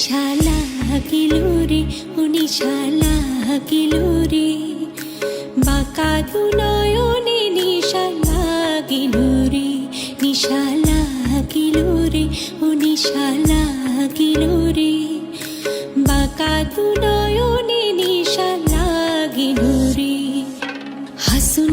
নিশা লাগিল রে, ও নিশা লাগিল রে। বাঁকা দু নয়নে নিশা লাগিল রে নিশা লাগিল রে, ও নিশা লাগিল রে। বাঁকা দু নিশা লাগিল রে। হাসুন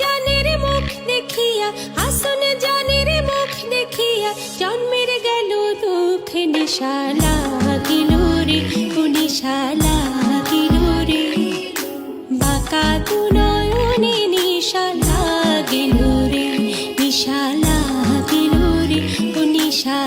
জানের মুখ দেখিয়া, হাসুন জানের মুখ দেখিয়া, জন্মের গেল দুঃখ নিশা লাগিল রে ও নিশা লাগিল রে বাঁকা দু নয়নে নিশা লাগিল রে নিশা লাগিল রে ও নিশা